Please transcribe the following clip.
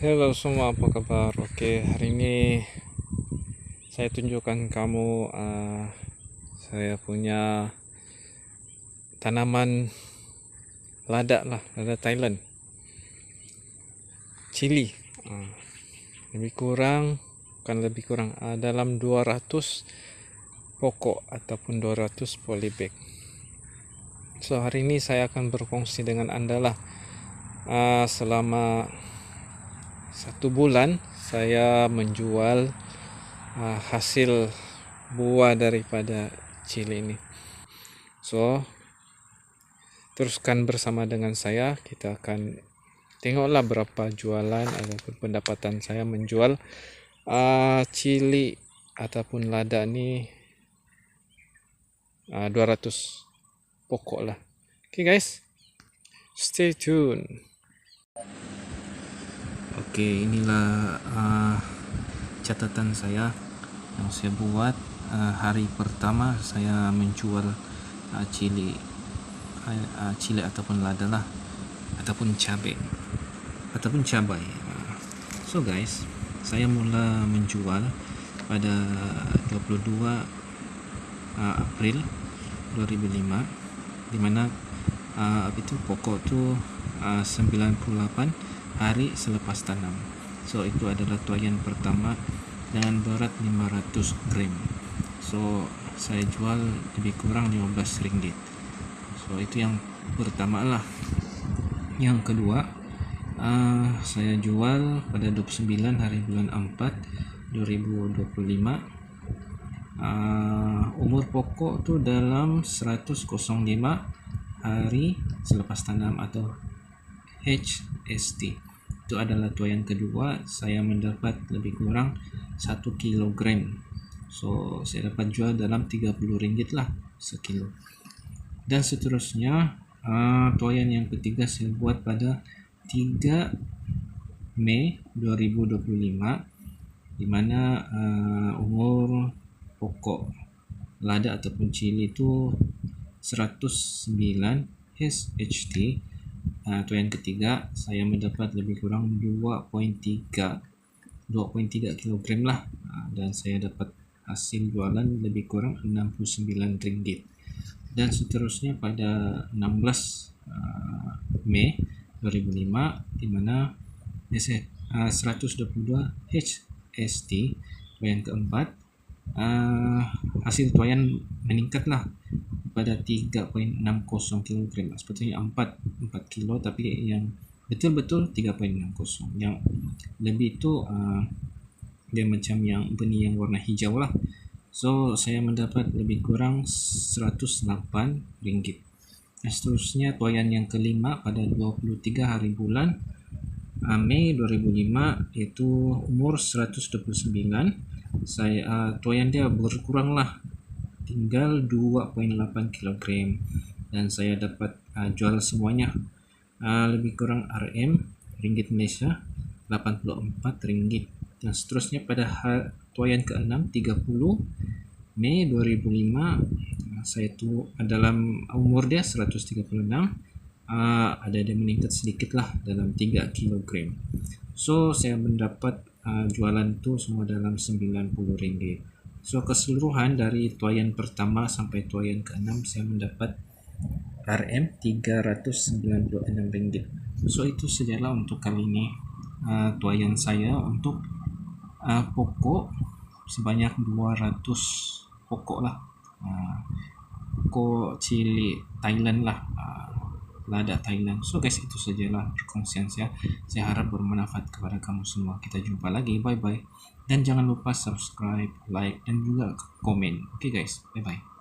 Halo semua apa kabar? Oke hari ini saya tunjukkan kamu uh, saya punya tanaman lada lah lada Thailand. Cili uh, lebih kurang kan lebih kurang uh, dalam 200 pokok ataupun 200 polybag. So hari ini saya akan berfungsi dengan anda lah uh, selama satu bulan saya menjual uh, hasil buah daripada cili ini. So teruskan bersama dengan saya. Kita akan tengoklah berapa jualan ataupun pendapatan saya menjual. Uh, cili ataupun lada ini uh, 200 pokok lah. Okay guys. Stay tune Oke, inilah uh, catatan saya yang saya buat uh, hari pertama saya menjual uh, cili uh, cili ataupun lada lah ataupun cabai ataupun cabai. So guys, saya mula menjual pada 22 uh, April 2005 di mana uh, itu pokok tu uh, 98 hari selepas tanam. So itu adalah tuayan pertama dengan berat 500 gram. So saya jual lebih kurang 15 ringgit. So itu yang pertama lah. Yang kedua uh, saya jual pada 29 hari bulan 4 2025 uh, umur pokok tu dalam 105 hari selepas tanam atau HST itu adalah tuayan kedua. Saya mendapat lebih kurang 1 kilogram. So saya dapat jual dalam 30 ringgit lah sekilo. Dan seterusnya uh, tuayan yang ketiga saya buat pada 3 Mei 2025 di mana uh, umur pokok lada ataupun cili itu 109 SHT tu yang ketiga saya mendapat lebih kurang 2.3 2.3 kg lah. Uh, dan saya dapat hasil jualan lebih kurang 69 ringgit. Dan seterusnya pada 16 uh, Mei 2005 di mana uh, 122 HST yang keempat uh, hasil tuayan meningkatlah pada 3.60 kg sebetulnya 4 4 kilo tapi yang betul-betul 3.60 yang lebih itu uh, dia macam yang benih yang warna hijau lah. So saya mendapat lebih kurang 108 ringgit. Nah, seterusnya tuayan yang kelima pada 23 hari bulan uh, Mei 2005 yaitu umur 129 saya uh, tuayan dia berkurang lah tinggal 2.8 kg dan saya dapat uh, jual semuanya. Uh, lebih kurang RM ringgit Malaysia 84 ringgit. Dan seterusnya pada tuayan ke-6 30 Mei 2005 saya tu dalam umur dia 136 uh, ada dia meningkat sedikit lah dalam 3 kg so saya mendapat uh, jualan tu semua dalam 90 ringgit So keseluruhan dari tuayan pertama sampai tuayan ke-6 saya mendapat RM 396 ringgit. So itu sajalah untuk kali ini uh, tuayan saya untuk uh, pokok sebanyak 200 pokok lah. Uh, pokok cili Thailand lah. Lada Thailand. So guys itu sajalah perkongsian saya. Saya harap bermanfaat kepada kamu semua. Kita jumpa lagi. Bye bye. Dan jangan lupa subscribe, like dan juga komen. Oke okay guys. Bye bye.